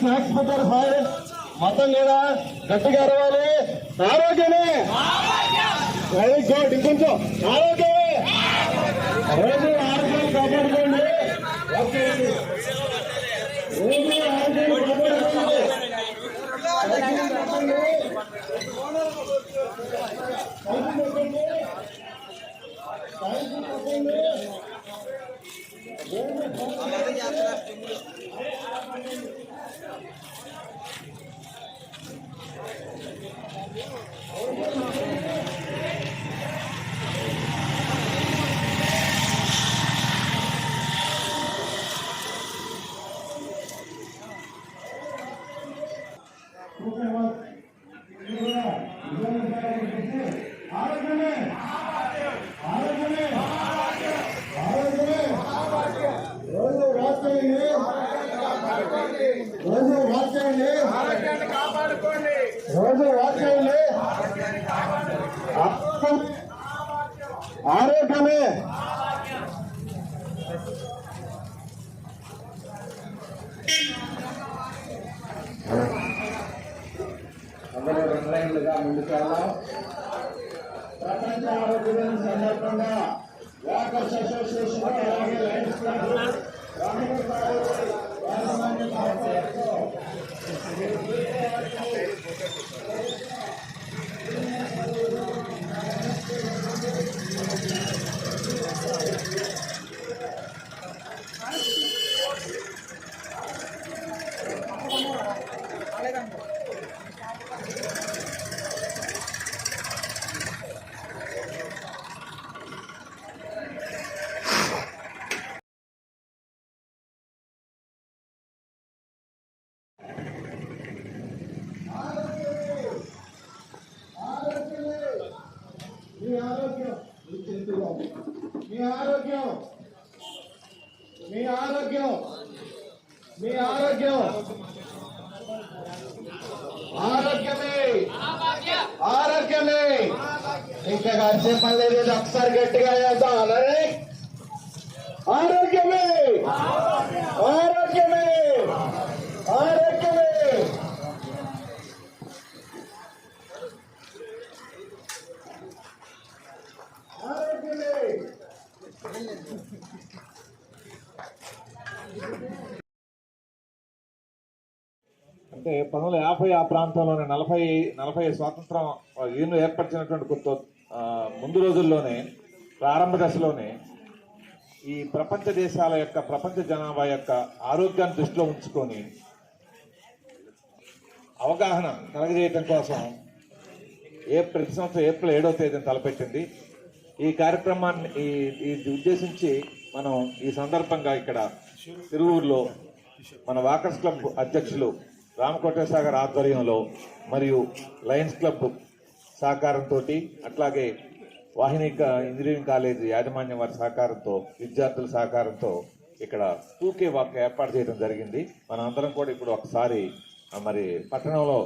అందరికీ స్నాక్స్ పెట్టారు ఫైర్ మొత్తం లేదా గట్టిగా అరవాలి. ఆరోగ్యమే. వెరీ గుడ్ ఇంకొంచెం ఆరోగ్యమే. రోజు ఆరోగ్యం కాపాడుకోండి. రోజు ఆరోగ్యం కాపాడుకోండి. సైకిల్ తప్పండి. సైకిల్ తప్పండి. సైకిల్ తప్పండి. ఆరోగ్యమే ఆరోగ్యమే ఆరోగ్యమే రోజు వాక్యండి రోజు వాక్యండి రోజు వాక్యండి ఆరోగ్యమే అందరూ రెండు లైన్లుగా ముందుకు వెళ్దాం ప్రపంచ ఆరోగ్య దినం సందర్భంగా వాకర్స్ అసోసియేషన్ అలాగే లయన్స్ క్లబ్ గ్రామీణ కాలేజీ యాజమాన్య సహకారంతో మీ ఆరోగ్యం మీ చేతిలో ఉంది. మీ ఆరోగ్యం మీ ఆరోగ్యం మీ ఆరోగ్యం ఆరోగ్యమే ఆరోగ్యమే ఇంకా కలిసే పని లేదు ఇది ఒకసారి గట్టిగా చేద్దాం అలాగే ఆరోగ్యమే ఆరోగ్యమే ఆరోగ్యమే ఆరోగ్యమే అంటే పంతొమ్మిది వందల యాభై ఆ ప్రాంతంలోనే నలభై నలభై స్వాతంత్రం ఈయన ఏర్పరిచినటువంటి కొంత ముందు రోజుల్లోనే ప్రారంభ దశలోనే ఈ ప్రపంచ దేశాల యొక్క ప్రపంచ జనాభా యొక్క ఆరోగ్యాన్ని దృష్టిలో ఉంచుకొని అవగాహన కలగజేయటం కోసం ఏ ప్రతి సంవత్సరం ఏప్రిల్ ఏడవ తేదీని తలపెట్టింది. ఈ కార్యక్రమాన్ని ఈ ఇది ఉద్దేశించి మనం ఈ సందర్భంగా ఇక్కడ తిరువూరులో మన వాకర్స్ క్లబ్ అధ్యక్షులు రామకోటేశ్వర ఆధ్వర్యంలో మరియు లయన్స్ క్లబ్ సహకారంతో అట్లాగే వాహిని ఇంజనీరింగ్ కాలేజీ యాజమాన్యం వారి సహకారంతో విద్యార్థుల సహకారంతో ఇక్కడ టూకే వాక్ ఏర్పాటు చేయడం జరిగింది. మన అందరం కూడా ఇప్పుడు ఒకసారి మరి పట్టణంలో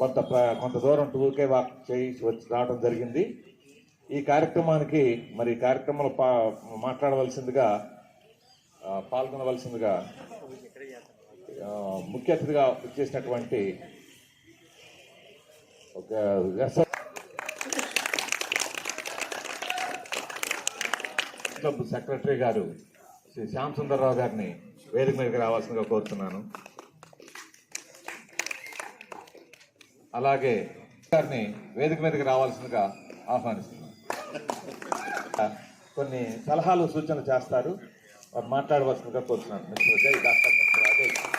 కొంత కొంత దూరం టూకే వాక్ చేసి వచ్చి రావడం జరిగింది. ఈ కార్యక్రమానికి మరి కార్యక్రమంలో పా మాట్లాడవలసిందిగా పాల్గొనవలసిందిగా ముఖ్య అతిథిగా చేసినటువంటి ఒక క్లబ్ సెక్రటరీ గారు శ్రీ శ్యామ్ సుందర్రావు గారిని వేదిక మీదకి రావాల్సిందిగా కోరుతున్నాను. అలాగే గారిని వేదిక మీదకి రావాల్సిందిగా ఆహ్వానిస్తున్నాను. కొన్ని సలహాలు సూచనలు చేస్తారు. వారు మాట్లాడవలసిందిగా కోరుతున్నాను. Mister Ajay doctor mister Ajay good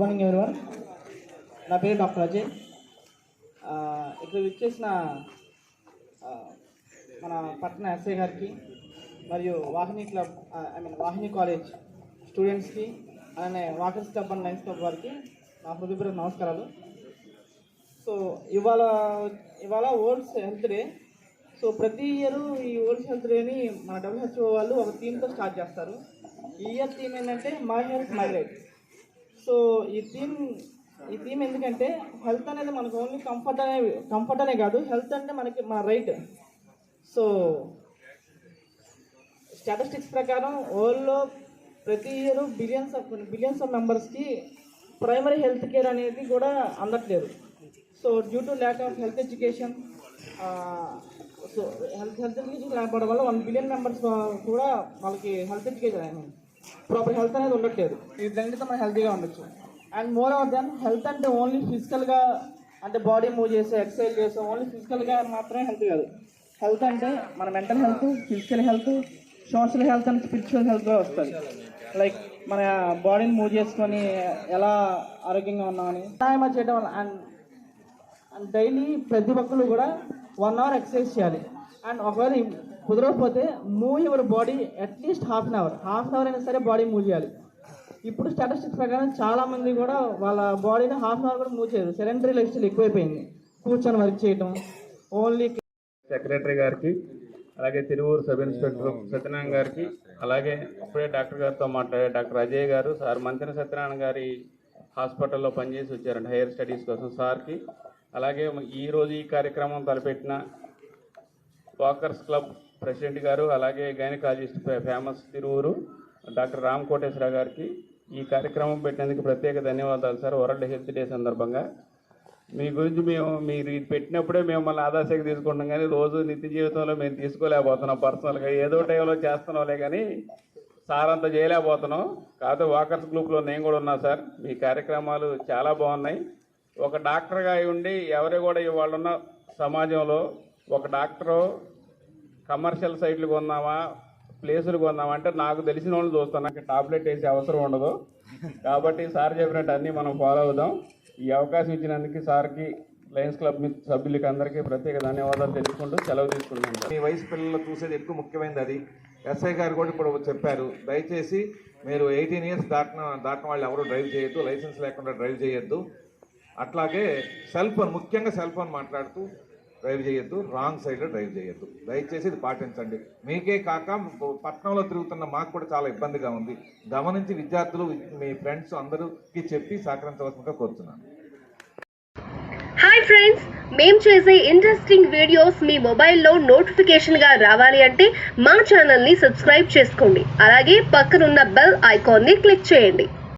morning everyone నా పేరు డాక్టర్ అజయ్. ఇక్కడ విచ్చేసిన మన పట్టణ ఎస్ఐ గారికి మరియు Vahini club I mean Vahini college స్టూడెంట్స్కి అలానే walkers club and lions club వారికి నా హృదయపూర్వక నమస్కారాలు. సో ఇవాళ ఇవాళ వరల్డ్స్ హెల్త్ డే. సో ప్రతి ఇయర్ ఈ వరల్డ్ హెల్త్ డేని మన డబ్ల్యూహెచ్ఓ వాళ్ళు ఒక థీమ్తో స్టార్ట్ చేస్తారు. ఈ ఇయర్ థీమ్ ఏంటంటే my health my right so ఈ థీమ్ ఈ థీమ్ ఎందుకంటే హెల్త్ అనేది మనకు ఓన్లీ కంఫర్ట్ అనే కంఫర్ట్ అనే కాదు హెల్త్ అంటే మనకి మన రైట్. సో స్టాటిస్టిక్స్ ప్రకారం వరల్డ్లో ప్రతి year billions of billions of మెంబర్స్కి ప్రైమరీ హెల్త్ కేర్ అనేది కూడా అందట్లేదు. So due to lack of health education so health health education లేకపోవడం వల్ల వన్ బిలియన్ మెంబర్స్ కూడా వాళ్ళకి health education I mean proper health అనేది ఉండట్లేదు. ఇది రెండింటితో మనం హెల్తీగా ఉండొచ్చు. And more of then health అంటే ఓన్లీ ఫిజికల్గా అంటే బాడీ మూవ్ చేసే ఎక్సర్సైజ్ చేసే ఓన్లీ ఫిజికల్గా మాత్రమే హెల్త్ కాదు. హెల్త్ అంటే మన mental health physical health social health and spiritual health కూడా వస్తుంది లైక్ మన బాడీని మూవ్ చేసుకొని ఎలా ఆరోగ్యంగా ఉన్నామని. వ్యాయామం చేయడం వల్ల అండ్ అండ్ డైలీ ప్రతి ఒక్కరు కూడా వన్ అవర్ ఎక్సర్సైజ్ చేయాలి. అండ్ ఒకవేళ కుదరకపోతే move your body at least half an hour half an hour అయినా సరే బాడీ మూవ్ చేయాలి. ఇప్పుడు స్టాటిస్టిక్స్ ప్రకారం చాలా మంది కూడా వాళ్ళ బాడీని హాఫ్ అన్ అవర్ కూడా మూవ్ చేయరు. సెరెంటరీ లైఫ్ స్టైల్ ఎక్కువైపోయింది. కూర్చొని వర్క్ చేయడం ఓన్లీ సెక్రటరీ గారికి అలాగే తిరువూరు సబ్ ఇన్స్పెక్టర్ సత్యనారాయణ గారికి అలాగే ఇప్పుడే డాక్టర్ గారితో మాట్లాడే డాక్టర్ అజయ్ గారు సార్ మంత్రి సత్యనారాయణ గారి హాస్పిటల్లో పనిచేసి వచ్చారండి హైయర్ స్టడీస్ కోసం సార్కి. అలాగే ఈరోజు ఈ కార్యక్రమం తలపెట్టిన వాకర్స్ క్లబ్ ప్రెసిడెంట్ గారు అలాగే gynaecologist famous Tiruvuru doctor Ram Koteswara గారికి ఈ కార్యక్రమం పెట్టినందుకు ప్రత్యేక ధన్యవాదాలు సార్. వరల్డ్ హెల్త్ డే సందర్భంగా మీ గురించి మేము మీరు ఇది పెట్టినప్పుడే మేము మళ్ళీ తీసుకుంటాం కానీ రోజు నిత్య జీవితంలో మేము తీసుకోలేకపోతున్నాం పర్సనల్గా. ఏదో టైంలో చేస్తున్నాంలే కానీ సార్ అంత చేయలేకపోతున్నాం. కాకపోతే వాకర్స్ గ్రూప్లో నేను కూడా ఉన్నా సార్. మీ కార్యక్రమాలు చాలా బాగున్నాయి. ఒక డాక్టర్గా అయి ఉండి ఎవరు కూడా ఇవాళ ఉన్న సమాజంలో ఒక డాక్టరు కమర్షియల్ సైట్లు కొందామా ప్లేసులు కొందామంటే నాకు తెలిసిన వాళ్ళు చూస్తాను. నాకు టాబ్లెట్ వేసే అవసరం ఉండదు. కాబట్టి సార్ చెప్పినట్టు అన్నీ మనం ఫాలో అవుదాం. ఈ అవకాశం ఇచ్చినందుకు సార్కి లయన్స్ క్లబ్ సభ్యులకి అందరికీ ప్రత్యేక ధన్యవాదాలు తెలుసుకుంటూ సెలవు తీసుకుంటున్నాను మీ వయసు పిల్లలు చూసేది ఎక్కువ ముఖ్యమైనది అది. ఎస్ఐ గారు కూడా ఇప్పుడు చెప్పారు. దయచేసి మీరు ఎయిటీన్ ఇయర్స్ దాటిన దాటిన వాళ్ళు ఎవరు డ్రైవ్ చేయొద్దు. లైసెన్స్ లేకుండా డ్రైవ్ చేయొద్దు. అట్లాగే సెల్ ఫోన్ ముఖ్యంగా సెల్ ఫోన్ మాట్లాడుతూ డ్రైవ్ చేయొద్దు రాంగ్ సైడ్లో డ్రైవ్ చేయొద్దు. దయచేసి ఇది పాటించండి. మీకే కాక పట్టణంలో తిరుగుతున్న మాకు కూడా చాలా ఇబ్బందిగా ఉంది. గమనించి విద్యార్థులు మీ ఫ్రెండ్స్ అందరికీ చెప్పి సహకరించవలసిందిగా కోరుతున్నాను. హాయ్ ఫ్రెండ్స్ మేం చేసే ఇంట్రెస్టింగ్ వీడియోస్ మీ మొబైల్లో నోటిఫికేషన్గా రావాలి అంటే మా ఛానల్ని సబ్స్క్రైబ్ చేసుకోండి. అలాగే పక్కనున్న బెల్ ఐకాన్ని క్లిక్ చేయండి.